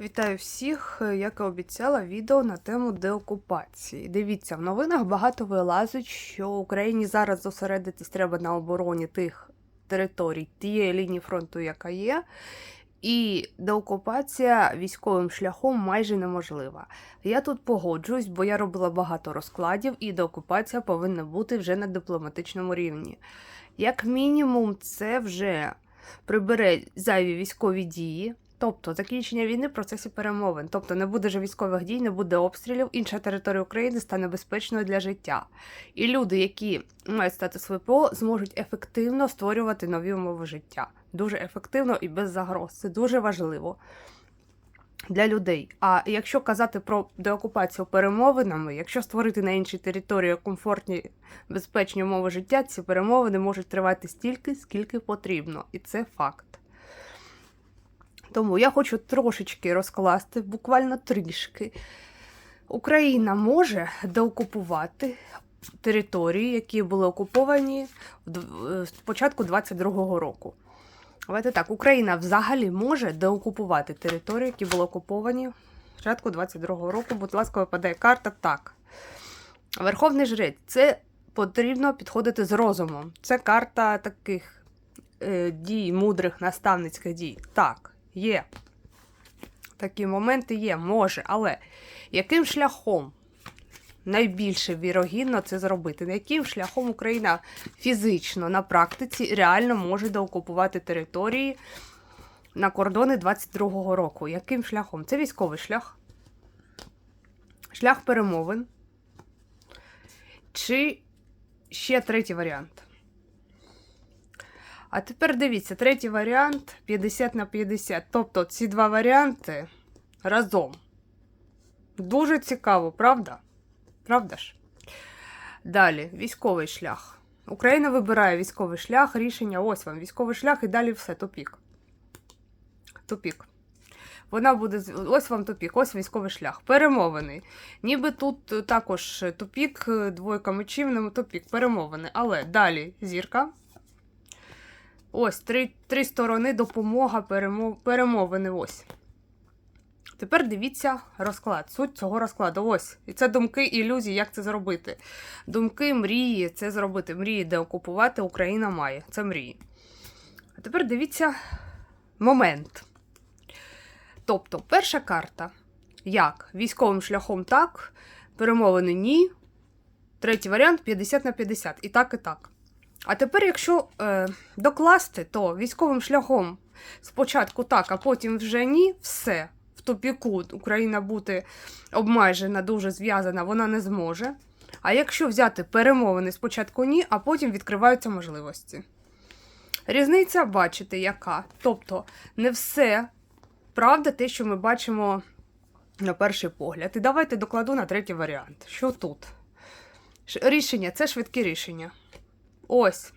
Вітаю всіх! Як і обіцяла, відео на тему деокупації. Дивіться, в новинах багато вилазить, що Україні зараз зосередитись треба на обороні тих територій, тієї лінії фронту, яка є, і деокупація військовим шляхом майже неможлива. Я тут погоджуюсь, бо я робила багато розкладів, і деокупація повинна бути вже на дипломатичному рівні. Як мінімум, це вже прибере зайві військові дії. Тобто закінчення війни в процесі перемовин. Тобто не буде вже військових дій, не буде обстрілів, інша територія України стане безпечною для життя. І люди, які мають статус ВПО, зможуть ефективно створювати нові умови життя. Дуже ефективно і без загроз. Це дуже важливо для людей. А якщо казати про деокупацію перемовинами, якщо створити на іншій території комфортні безпечні умови життя, ці перемовини можуть тривати стільки, скільки потрібно, і це факт. Тому я хочу трошечки розкласти, буквально трішки. Україна може деокупувати території, які були окуповані з початку 22-го року. Давайте так, Україна взагалі може деокупувати території, які були окуповані початку 22-го року. Будь ласка, випадає карта так. Верховний жрець, це потрібно підходити з розумом. Це карта таких е, дій, мудрих наставницьких дій. Так. Є. Такі моменти є, може, але яким шляхом найбільше вірогідно це зробити? Яким шляхом Україна фізично на практиці реально може доокупувати території на кордони 22-го року? Яким шляхом? Це військовий шлях, шлях перемовин. Чи ще третій варіант? А тепер дивіться, третій варіант 50 на 50. Тобто ці два варіанти разом. Дуже цікаво, правда? Правда ж? Далі, військовий шлях. Україна вибирає військовий шлях, рішення. Ось вам військовий шлях і далі все, тупік. Тупік. Вона буде. Ось вам тупік, ось військовий шлях. Перемовини. Ніби тут також тупік, двойка мечів, тупік, перемовини. Але далі зірка. Ось три три сторони допомога, перемов... перемовини. Ось. Тепер дивіться розклад. Суть цього розкладу. Ось. І це думки, ілюзії, як це зробити. Думки, мрії, це зробити. Мрії, де окупувати Україна має. Це мрії. А тепер дивіться момент. Тобто, перша карта. Як? Військовим шляхом так, перемовини ні. Третій варіант 50 на 50. І так, і так. А тепер, якщо е, докласти, то військовим шляхом спочатку так, а потім вже ні, все. В тупіку Україна бути обмежена, дуже зв'язана, вона не зможе. А якщо взяти перемовини спочатку ні, а потім відкриваються можливості. Різниця, бачите, яка. Тобто, не все правда те, що ми бачимо на перший погляд. І давайте докладу на третій варіант. Що тут? Рішення це швидкі рішення. Ось.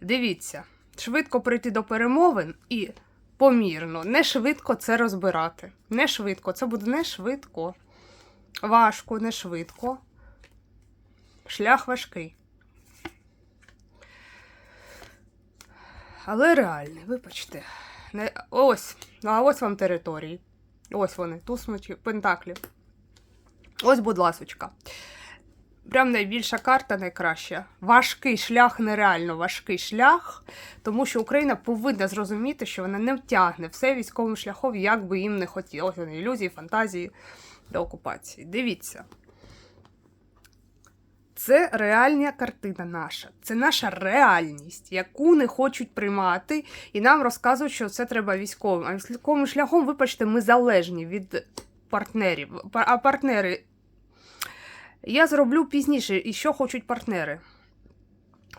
Дивіться, швидко прийти до перемовин і помірно, не швидко це розбирати. Не швидко. Це буде не швидко. Важко, не швидко. Шлях важкий. Але реальний, вибачте. Не... Ось. А ось вам території. Ось вони, туз мечів, пентаклів. Ось, будь ласочка. Прям найбільша карта найкраща. Важкий шлях, нереально важкий шлях, тому що Україна повинна зрозуміти, що вона не втягне все військовим шляхом, як би їм не хотілося. Вони ілюзії, фантазії до окупації. Дивіться. Це реальна картина наша. Це наша реальність, яку не хочуть приймати, і нам розказують, що це треба військовим. А військовим шляхом, вибачте, ми залежні від партнерів. А партнери я зроблю пізніше, і що хочуть партнери.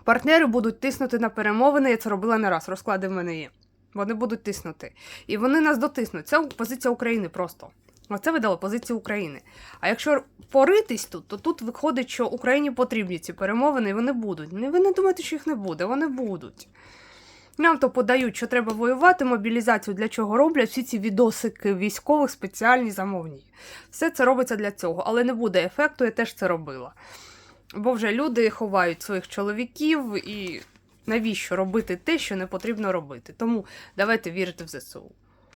Партнери будуть тиснути на перемовини, я це робила не раз, розклади в мене є. Вони будуть тиснути. І вони нас дотиснуть. Це позиція України просто. Оце видало позицію України. А якщо поритись тут, то тут виходить, що Україні потрібні ці перемовини, і вони будуть. Ви не думаєте, що їх не буде, вони будуть. Нам то подають, що треба воювати, мобілізацію для чого роблять всі ці відосики військових спеціальні замовні. Все це робиться для цього, але не буде ефекту, я теж це робила. Бо вже люди ховають своїх чоловіків і Навіщо робити те, що не потрібно робити? Тому давайте вірити в ЗСУ.